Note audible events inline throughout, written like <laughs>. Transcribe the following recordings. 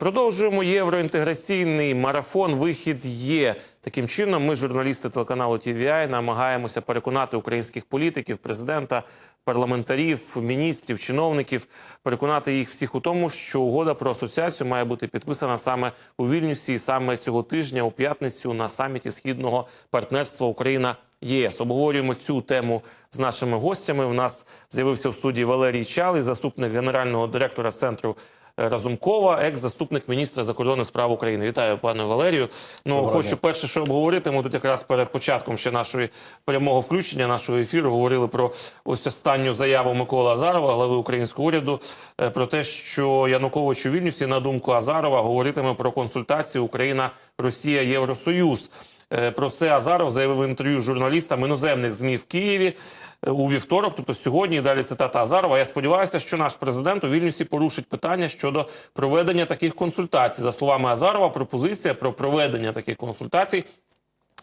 Продовжуємо євроінтеграційний марафон. Вихід є. Таким чином, ми, журналісти телеканалу TVI, намагаємося переконати українських політиків, президента, парламентарів, міністрів, чиновників, переконати їх всіх у тому, що угода про асоціацію має бути підписана саме у Вільнюсі, і саме цього тижня, у п'ятницю, на саміті східного партнерства Україна. ЄС обговорюємо цю тему з нашими гостями. У нас з'явився у студії Валерій Чалий, заступник генерального директора центру Разумкова, екс-заступник міністра закордонних справ України. Вітаю, пане Валерію. Ну Доброго хочу перше, що обговорити. Ми тут якраз перед початком ще нашої прямого включення нашого ефіру говорили про ось останню заяву Миколи Азарова, глави українського уряду, е, про те, що Янукович у Вільнюсі, на думку Азарова, говоритиме про консультації Україна, Росія, Євросоюз. Е, Про це Азаров заявив в інтерв'ю журналістам іноземних змі в Києві у вівторок, тобто сьогодні. І далі цитата Азарова. Я сподіваюся, що наш президент у Вільнюсі порушить питання щодо проведення таких консультацій. За словами Азарова, пропозиція про проведення таких консультацій.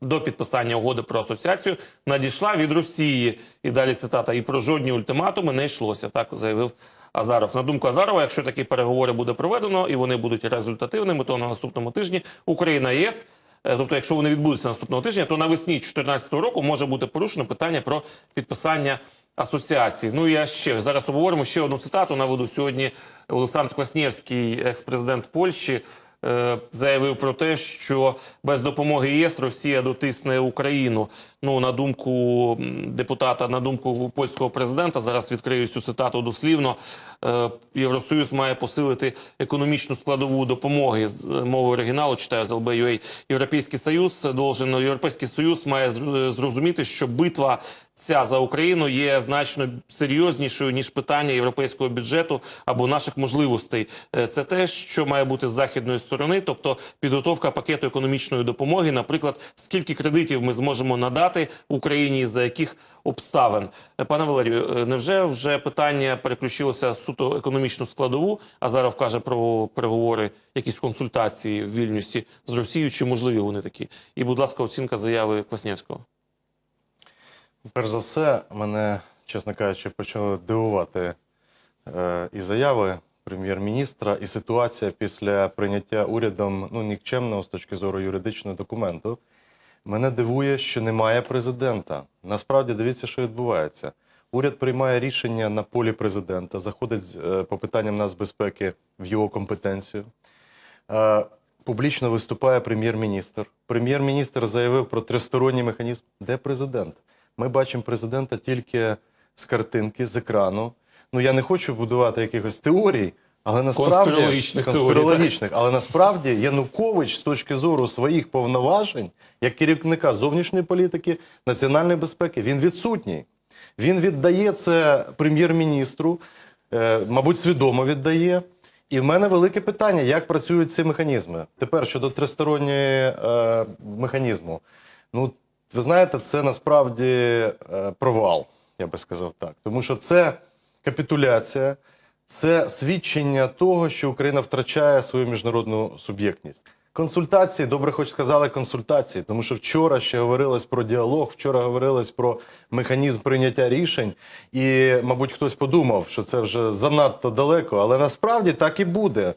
До підписання угоди про асоціацію надійшла від Росії. І далі цитата: і про жодні ультиматуми не йшлося. Так заявив Азаров. На думку Азарова, якщо такі переговори буде проведено і вони будуть результативними, то на наступному тижні Україна ЄС. Е, Тобто, якщо вони відбудуться наступного тижня, то навесні 2014 року може бути порушено питання про підписання асоціації. Ну я ще зараз обговоримо ще одну цитату. Наведу сьогодні Олександр Кваснєвський, екс-президент Польщі, е, заявив про те, що без допомоги ЄС Росія дотисне Україну. Ну на думку депутата, на думку польського президента, зараз відкрию цю цитату дослівно. е, Євросоюз має посилити економічну складову допомоги з е, мови оригіналу. Читаю з LB.UA. Європейський союз должен європейський союз має зр- зрозуміти, що битва. Ця за Україну є значно серйознішою ніж питання європейського бюджету або наших можливостей. Е, Це те, що має бути з західної сторони, тобто підготовка пакету економічної допомоги. Наприклад, скільки кредитів ми зможемо надати Україні, і за яких обставин. Пане Валерію, е, невже вже питання переключилося суто економічну складову? А зараз каже про переговори, якісь консультації в Вільнюсі з Росією, чи можливі вони такі? І, будь ласка, оцінка заяви Кваснєвського. Перш за все, мене, чесно кажучи, почали дивувати е, і заяви прем'єр-міністра, і ситуація після прийняття урядом ну, нікчемного з точки зору юридичного документу. Мене дивує, що немає президента. Насправді, дивіться, що відбувається. Уряд приймає рішення на полі президента, заходить е, по питанням нацбезпеки в його компетенцію. Е, Публічно виступає прем'єр-міністр. Прем'єр-міністр заявив про тристоронній механізм. Де президент? Ми бачимо президента тільки з картинки, з екрану. Ну я не хочу будувати якихось теорій, але насправді Конспірологічних конспірологічних, але насправді Янукович з точки зору своїх повноважень, як керівника зовнішньої політики, національної безпеки, він відсутній. Він віддає це прем'єр-міністру, е, мабуть, свідомо віддає. І в мене велике питання, як працюють ці механізми. Тепер щодо тристороннього е, механізму. Ну, ви знаєте, це насправді е, провал, я би сказав так. Тому що це капітуляція, це свідчення того, що Україна втрачає свою міжнародну суб'єктність. Консультації, добре, хоч сказали консультації, тому що вчора ще говорилось про діалог, вчора говорилось про механізм прийняття рішень, і, мабуть, хтось подумав, що це вже занадто далеко, але насправді так і буде.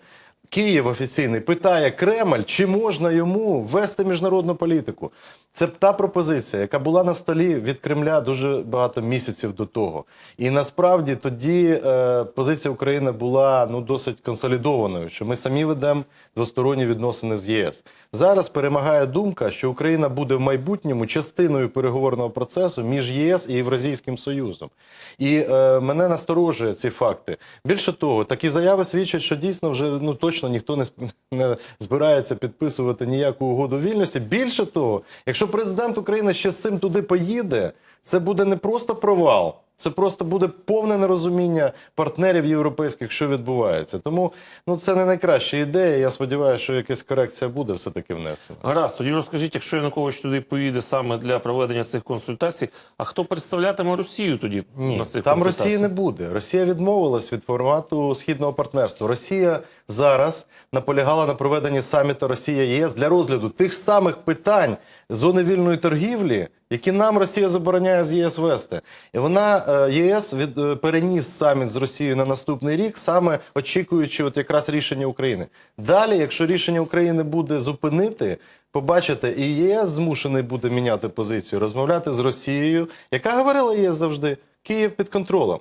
Київ офіційний питає Кремль, чи можна йому вести міжнародну політику. Це та пропозиція, яка була на столі від Кремля дуже багато місяців до того. І насправді тоді е, позиція України була ну досить консолідованою, що ми самі ведемо двосторонні відносини з ЄС. Зараз перемагає думка, що Україна буде в майбутньому частиною переговорного процесу між ЄС і Євразійським Союзом. І е, мене насторожує ці факти. Більше того, такі заяви свідчать, що дійсно вже ну точно ніхто не, <laughs> не збирається підписувати ніяку угоду вільності. Більше того, якщо президент України ще з цим туди поїде, це буде не просто провал. Це просто буде повне нерозуміння партнерів європейських, що відбувається. Тому ну це не найкраща ідея. Я сподіваюся, що якась корекція буде все таки внесена. Гаразд, тоді розкажіть, якщо Янукович туди поїде саме для проведення цих консультацій, а хто представлятиме Росію тоді Ні, на цих там? Росії не буде. Росія відмовилась від формату східного партнерства. Росія зараз наполягала на проведенні саміту Росія ЄС для розгляду тих самих питань зони вільної торгівлі, які нам Росія забороняє з ЄС вести. І вона е, ЄС від е, переніс саміт з Росією на наступний рік, саме очікуючи, от якраз рішення України. Далі, якщо рішення України буде зупинити. Побачите, і ЄС змушений буде міняти позицію, розмовляти з Росією, яка говорила ЄС завжди: Київ під контролем.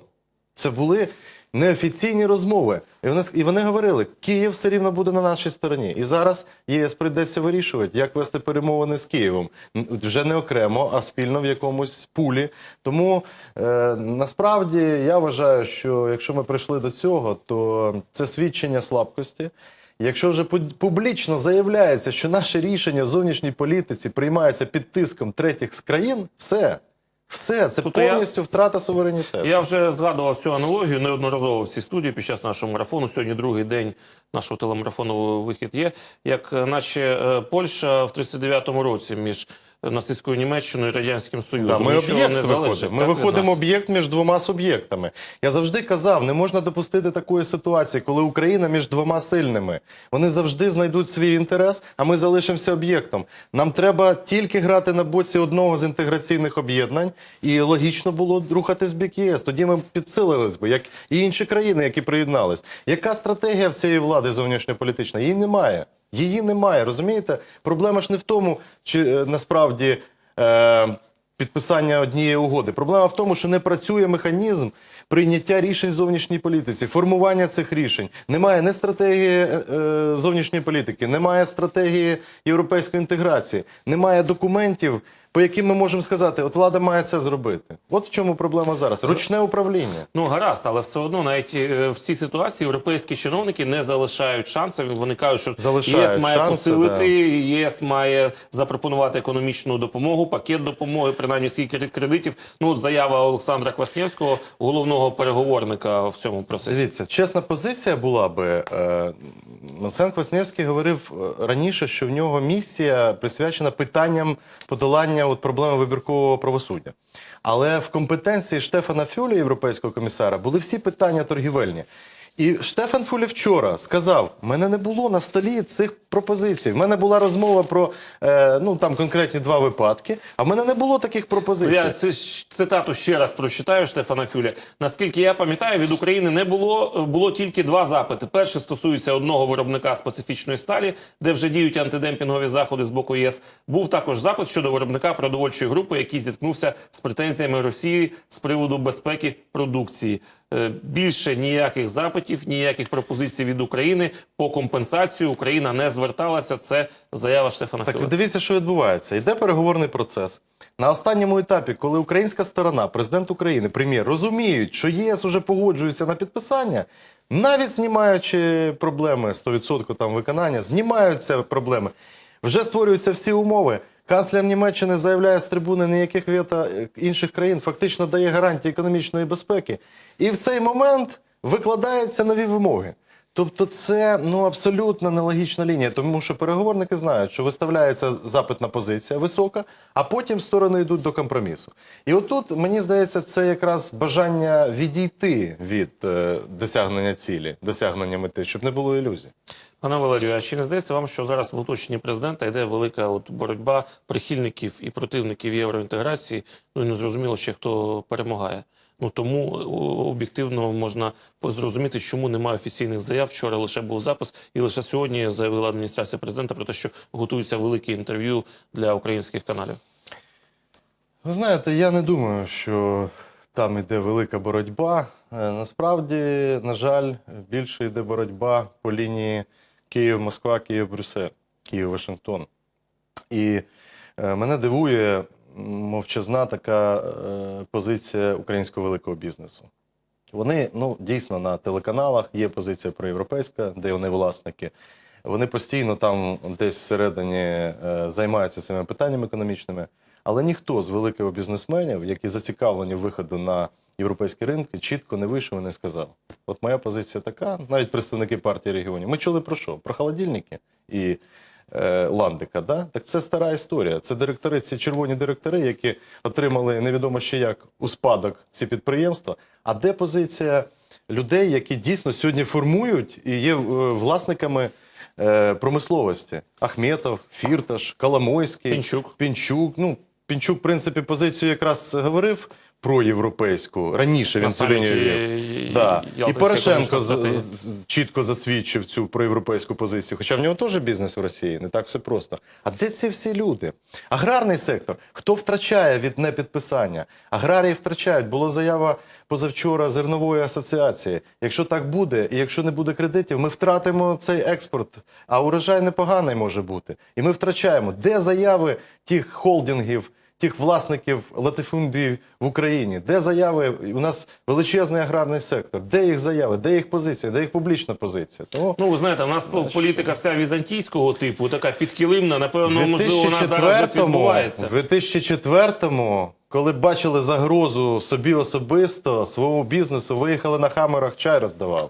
Це були неофіційні розмови. І вони, і вони говорили, Київ все рівно буде на нашій стороні. І зараз ЄС прийдеться вирішувати, як вести перемовини з Києвом. Вже не окремо, а спільно в якомусь пулі. Тому е, насправді я вважаю, що якщо ми прийшли до цього, то це свідчення слабкості. Якщо вже публічно заявляється, що наше рішення в зовнішній політиці приймається під тиском третіх країн, все. Все, це Тобто я- повністю втрата суверенітету. Я вже згадував цю аналогію неодноразово в цій студії під час нашого марафону. Сьогодні другий день нашого телемарафону вихід є. Як е, наче е, Польща в 39-му році між нацистською Німеччиною і Радянським Союзом. Да, ми об'єкт виходимо. Ми виходимо об'єкт між двома суб'єктами. Я завжди казав, не можна допустити такої ситуації, коли Україна між двома сильними. Вони завжди знайдуть свій інтерес, а ми залишимося об'єктом. Нам треба тільки грати на боці одного з інтеграційних об'єднань, і логічно було рухатись бік ЄС. Тоді ми підсилились би, як і інші країни, які приєднались. Яка стратегія в цієї влади зовнішньополітичної? Її немає. Її немає. Розумієте? Проблема ж не в тому, чи е, насправді. Е, підписання однієї угоди. Проблема в тому, що не працює механізм прийняття рішень зовнішній політиці, формування цих рішень. Немає не стратегії е, е, зовнішньої політики, немає стратегії європейської інтеграції, немає документів, по яким ми можемо сказати, от влада має це зробити. От в чому проблема зараз. Ручне управління. Ну гаразд, але все одно навіть е, в цій ситуації європейські чиновники не залишають шансів. Вони кажуть, що Залишають ЄС має шанси, посилити, ЄС має запропонувати економічну допомогу, пакет допомоги, принаймні скільки кредитів. Ну от заява Олександра Кваснєвського, головного переговорника в цьому процесі. Дивіться, чесна позиція була би. Е, Олександр Квасневський говорив е, раніше, що в нього місія присвячена питанням подолання от, проблеми вибіркового правосуддя. Але в компетенції Штефана Фюля, європейського комісара, були всі питання торгівельні. І Штефан Фюлі вчора сказав: мене не було на столі цих пропозицій. В мене була розмова про е, ну там конкретні два випадки, а в мене не було таких пропозицій. Я щ- цитату ще раз прочитаю Штефана Фюля. Наскільки я пам'ятаю, від України не було було тільки два запити. Перший стосується одного виробника специфічної сталі, де вже діють антидемпінгові заходи з боку ЄС. Був також запит щодо виробника продовольчої групи, який зіткнувся з претензіями Росії з приводу безпеки продукції. Е, Більше ніяких запитів, ніяких пропозицій від України по компенсацію Україна не зверталася. Це заява Штефана Так, ви дивіться, що відбувається. Йде переговорний процес. На останньому етапі, коли українська сторона, президент України, прем'єр, розуміють, що ЄС уже погоджується на підписання, навіть знімаючи проблеми 100% там виконання, знімаються проблеми. Вже створюються всі умови. Канцлер Німеччини заявляє з трибуни ніяких вето е, інших країн, фактично дає гарантії економічної безпеки. І в цей момент викладаються нові вимоги. Тобто це ну абсолютно нелогічна лінія, тому що переговорники знають, що виставляється запитна позиція висока, а потім сторони йдуть до компромісу. І отут мені здається, це якраз бажання відійти від е, досягнення цілі, досягнення мети, щоб не було ілюзій. Пане Валерію, а чи не здається вам, що зараз в оточенні президента йде велика от боротьба прихильників і противників євроінтеграції? Ну не зрозуміло ще хто перемагає. Ну тому об'єктивно можна зрозуміти, чому немає офіційних заяв. Вчора лише був запис, і лише сьогодні заявила адміністрація президента про те, що готується велике інтерв'ю для українських каналів. Ви знаєте, я не думаю, що там йде велика боротьба. Е, Насправді, на жаль, більше йде боротьба по лінії Київ-Москва, Київ-Брюссель, Київ-Вашингтон. І е, мене дивує мовчазна така е, позиція українського великого бізнесу. Вони ну дійсно на телеканалах є позиція проєвропейська, де вони власники. Вони постійно там десь всередині е, займаються цими питаннями економічними. Але ніхто з великих бізнесменів, які зацікавлені виходу на європейські ринки, чітко не вийшов і не сказав: от моя позиція така, навіть представники партії регіонів. Ми чули про що? Про холодильники і е, Ландика. Да? Так це стара історія. Це директори, ці червоні директори, які отримали невідомо ще як у спадок ці підприємства. А де позиція людей, які дійсно сьогодні формують і є е, власниками е, промисловості. Ахметов, Фірташ, Коломойський, Пінчук. Пінчук. Ну, Пінчук, в принципі, позицію якраз говорив про європейську. Раніше він вів. Да. І Порошенко чітко засвідчив цю проєвропейську позицію. Хоча в нього теж бізнес в Росії, не так все просто. А де ці всі люди? Аграрний сектор. Хто втрачає від непідписання? Аграрії втрачають. Була заява позавчора зернової асоціації. Якщо так буде, і якщо не буде кредитів, ми втратимо цей експорт. А урожай непоганий може бути. І ми втрачаємо. Де заяви тих холдингів? Тих власників латифундів в Україні, де заяви? У нас величезний аграрний сектор. Де їх заяви, де їх позиція, де їх публічна позиція? Тому Ну, ви знаєте, у нас політика вся візантійського типу, така підкилимна. Напевно, можливо, у нас зараз відбувається. в 2004-му, коли бачили загрозу собі особисто, своєму бізнесу, виїхали на хамерах, чай роздавали.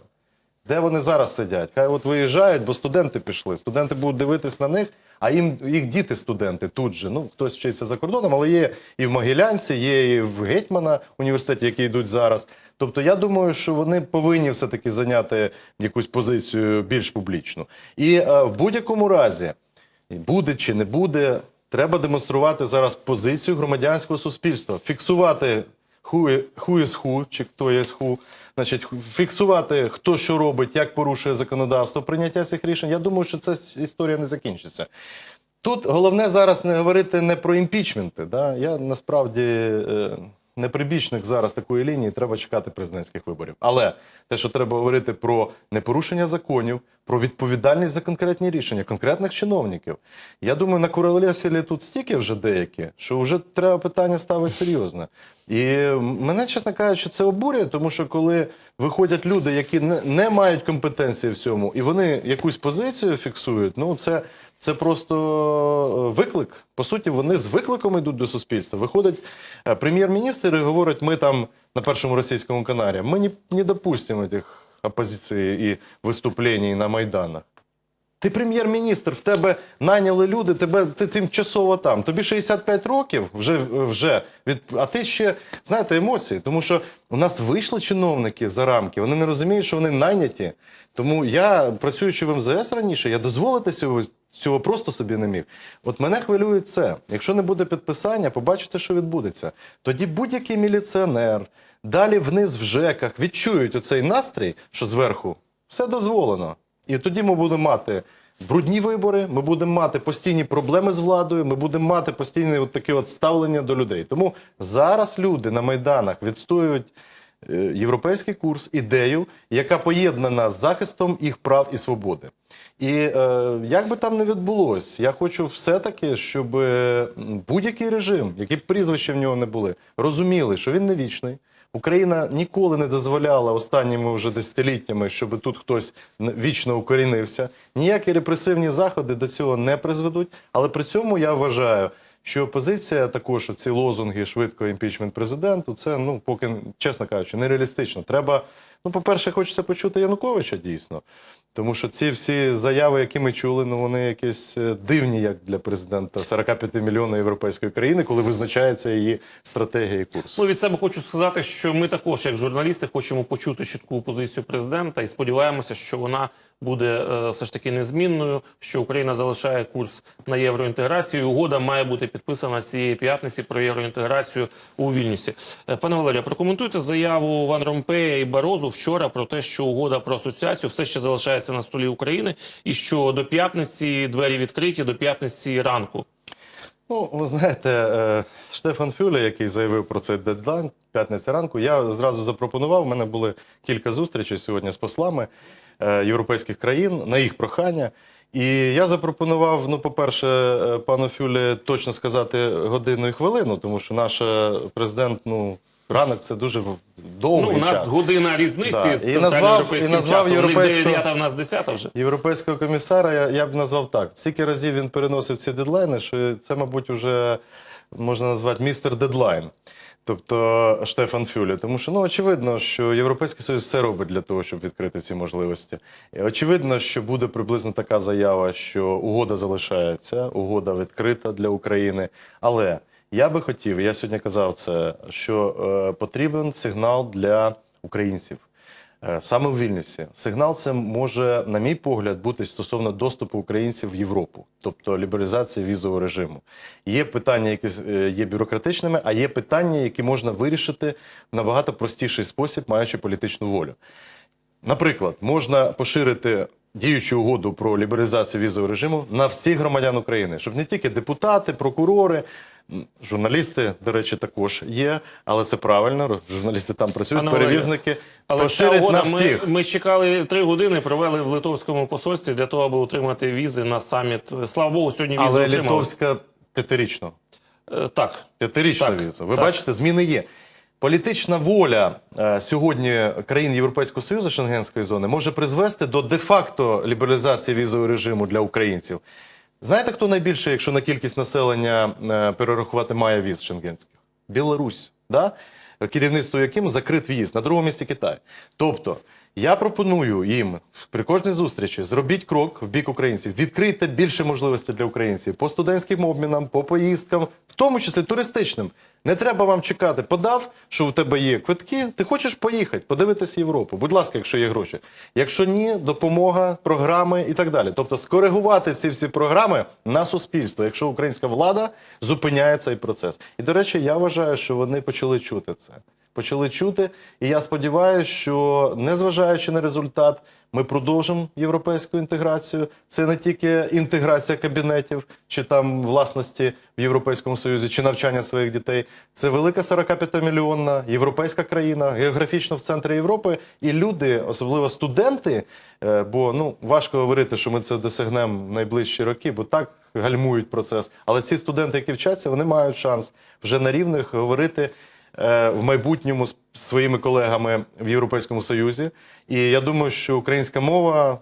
Де вони зараз сидять? Хай от виїжджають, бо студенти пішли. Студенти будуть дивитись на них, а їм їх діти студенти тут же. Ну, хтось вчиться за кордоном, але є і в Могилянці, є і в Гетьмана університеті, які йдуть зараз. Тобто я думаю, що вони повинні все-таки зайняти якусь позицію більш публічну. І е, в будь-якому разі, буде чи не буде, треба демонструвати зараз позицію громадянського суспільства, фіксувати who is who, чи хто є who, значить, фіксувати, хто що робить, як порушує законодавство, прийняття цих рішень. Я думаю, що ця історія не закінчиться. Тут головне зараз не говорити не про імпічменти. Да? Я насправді е, не прибічник зараз такої лінії, треба чекати президентських виборів. Але те, що треба говорити про непорушення законів, про відповідальність за конкретні рішення конкретних чиновників. Я думаю, на Куралесілі тут стільки вже деякі, що вже треба питання ставити серйозне. І мене, чесно кажучи, це обурює, тому що коли виходять люди, які не, не мають компетенції в цьому, і вони якусь позицію фіксують, ну це. Це просто е, виклик. По суті, вони з викликом йдуть до суспільства. Виходить е, прем'єр-міністр і говорить, ми там на першому російському каналі, ми не, не допустимо тих опозиції і виступлень на Майданах. Ти прем'єр-міністр, в тебе найняли люди, тебе ти тимчасово там. Тобі 65 років вже, вже від, а ти ще знаєте емоції, тому що у нас вийшли чиновники за рамки, вони не розуміють, що вони найняті. Тому я, працюючи в МЗС раніше, я дозволити цього, цього просто собі не міг. От мене хвилює це. Якщо не буде підписання, побачите, що відбудеться. Тоді будь-який міліціонер, далі вниз в ЖЕКах відчують оцей настрій, що зверху все дозволено. І тоді ми будемо мати брудні вибори, ми будемо мати постійні проблеми з владою, ми будемо мати постійне от таке от ставлення до людей. Тому зараз люди на майданах відстоюють європейський курс, ідею, яка поєднана з захистом їх прав і свободи. І е, як би там не відбулось, я хочу все-таки, щоб е, будь-який режим, які б прізвища в нього не були, розуміли, що він не вічний. Україна ніколи не дозволяла останніми вже десятиліттями, щоб тут хтось вічно укорінився. Ніякі репресивні заходи до цього не призведуть. Але при цьому я вважаю, що опозиція також ці лозунги швидко імпічмент президенту, це ну поки чесно кажучи, нереалістично. Треба. Ну, по-перше, хочеться почути Януковича дійсно. Тому що ці всі заяви, які ми чули, ну вони якісь е, дивні, як для президента 45 мільйонної європейської країни, коли визначається її стратегія і курс. Ну, від себе хочу сказати, що ми також, як журналісти, хочемо почути чітку позицію президента і сподіваємося, що вона буде е, все ж таки незмінною, що Україна залишає курс на євроінтеграцію. і Угода має бути підписана цієї п'ятниці про євроінтеграцію у Вільнюсі. Е, Пане Валерію, прокоментуйте заяву Ван Ромпея і Барозу вчора про те, що угода про асоціацію все ще залишається на столі України, і що до п'ятниці двері відкриті до п'ятниці ранку. Ну, ви знаєте, е, Штефан Фюле, який заявив про цей дедлайн п'ятниця ранку, я зразу запропонував. У мене були кілька зустрічей сьогодні з послами е, європейських країн на їх прохання. І я запропонував, ну, по-перше, е, пану Фюле точно сказати годину і хвилину, тому що наш президент, ну, ранок це дуже довгий Ну, у нас час. година різниці Да. з назвав- центральноєвропейським і назвав. У них 9, а в нас 10 вже. Європейського комісара я, я б назвав так. Стільки разів він переносив ці дедлайни, що це, мабуть, вже можна назвати містер дедлайн. Тобто Штефан Фюле. Тому що ну очевидно, що Європейський Союз все робить для того, щоб відкрити ці можливості. І Очевидно, що буде приблизно така заява, що угода залишається, угода відкрита для України. Але я би хотів, я сьогодні казав це, що е, потрібен сигнал для українців. Е, Саме в Вільнюсі сигнал це може, на мій погляд, бути стосовно доступу українців в Європу, тобто лібералізації візового режиму. Є питання, які е, є бюрократичними, а є питання, які можна вирішити в набагато простіший спосіб, маючи політичну волю. Наприклад, можна поширити діючу угоду про лібералізацію візового режиму на всіх громадян України, щоб не тільки депутати, прокурори, журналісти, до речі, також є, але це правильно. Журналісти там працюють, Пане перевізники Але ця поширить на угода, ми, ми чекали три години, провели в литовському посольстві для того, аби отримати візи на саміт. Слава Богу, сьогодні візи Але отримали. литовська п'ятирічна. Е, Так. П'ятирічна Так, віза. Ви так. бачите, зміни є. Політична воля е, сьогодні країн Європейського Союзу Шенгенської зони може призвести до де-факто лібералізації візового режиму для українців. Знаєте, хто найбільше, якщо на кількість населення е, перерахувати має віз шенгенських? Білорусь. Да? Керівництво яким закрит в'їзд на другому місці Китай. Тобто, я пропоную їм при кожній зустрічі зробіть крок в бік українців, відкрийте більше можливостей для українців по студентським обмінам, по поїздкам, в тому числі туристичним. Не треба вам чекати. Подав, що у тебе є квитки. Ти хочеш поїхати, подивитися Європу. Будь ласка, якщо є гроші. Якщо ні, допомога, програми і так далі. Тобто скоригувати ці всі програми на суспільство, якщо українська влада зупиняє цей процес. І до речі, я вважаю, що вони почали чути це. Почали чути, і я сподіваюся, що незважаючи на результат, ми продовжимо європейську інтеграцію. Це не тільки інтеграція кабінетів чи там власності в Європейському Союзі, чи навчання своїх дітей. Це велика 45-мільйонна європейська країна, географічно в центрі Європи. І люди, особливо студенти, е, бо ну важко говорити, що ми це досягнемо в найближчі роки, бо так гальмують процес. Але ці студенти, які вчаться, вони мають шанс вже на рівних говорити в майбутньому з своїми колегами в Європейському Союзі. І я думаю, що українська мова,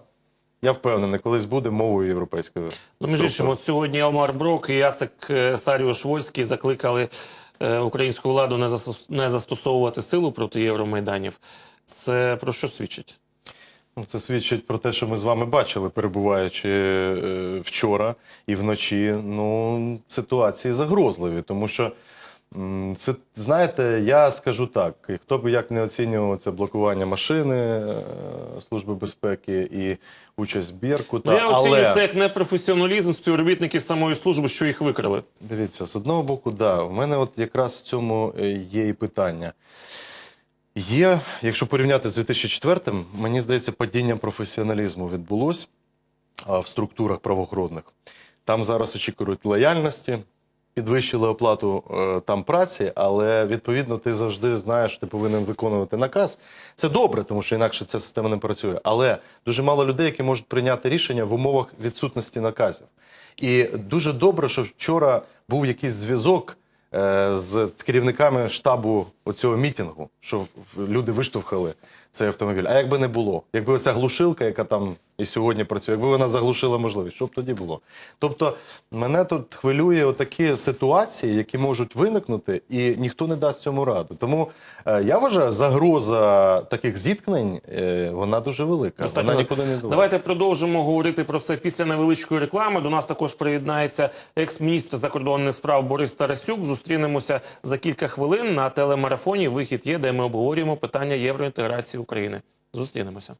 я впевнений, колись буде мовою європейської. Ну, між іншим, от сьогодні Алмар Брок і Яцек е, Саріуш Вольський закликали е, українську владу не, застос- не застосовувати силу проти євромайданів. Це про що свідчить? Ну, Це свідчить про те, що ми з вами бачили, перебуваючи е, вчора і вночі. Ну, ситуації загрозливі, тому що це знаєте, я скажу так: хто б як не оцінював це блокування машини е, Служби безпеки і участь Беркута, Ну, я оцінюю але це як непрофесіоналізм співробітників самої служби, що їх викрали. Дивіться, з одного боку, да. У мене от якраз в цьому е, є і питання. Є, якщо порівняти з 2004-м, мені здається, падіння професіоналізму відбулось в структурах правоохоронних. Там зараз очікують лояльності, підвищили оплату е, там праці, але відповідно ти завжди знаєш, ти повинен виконувати наказ. Це добре, тому що інакше ця система не працює. Але дуже мало людей, які можуть прийняти рішення в умовах відсутності наказів. І дуже добре, що вчора був якийсь зв'язок е, з керівниками штабу оцього мітингу, що люди виштовхали цей автомобіль. А якби не було, якби оця глушилка, яка там і сьогодні працює, якби вона заглушила можливість, що б тоді було? Тобто мене тут хвилює отакі ситуації, які можуть виникнути, і ніхто не дасть цьому раду. Тому е, я вважаю, загроза таких зіткнень е, вона дуже велика. Достатньо. Вона нікуди не йде. Давайте продовжимо говорити про це після невеличкої реклами. До нас також приєднається екс-міністр закордонних справ Борис Тарасюк. Зустрінемося за кілька хвилин на телемарафоні. Вихід є, де ми обговорюємо питання євроінтеграції України. Зустрінемося.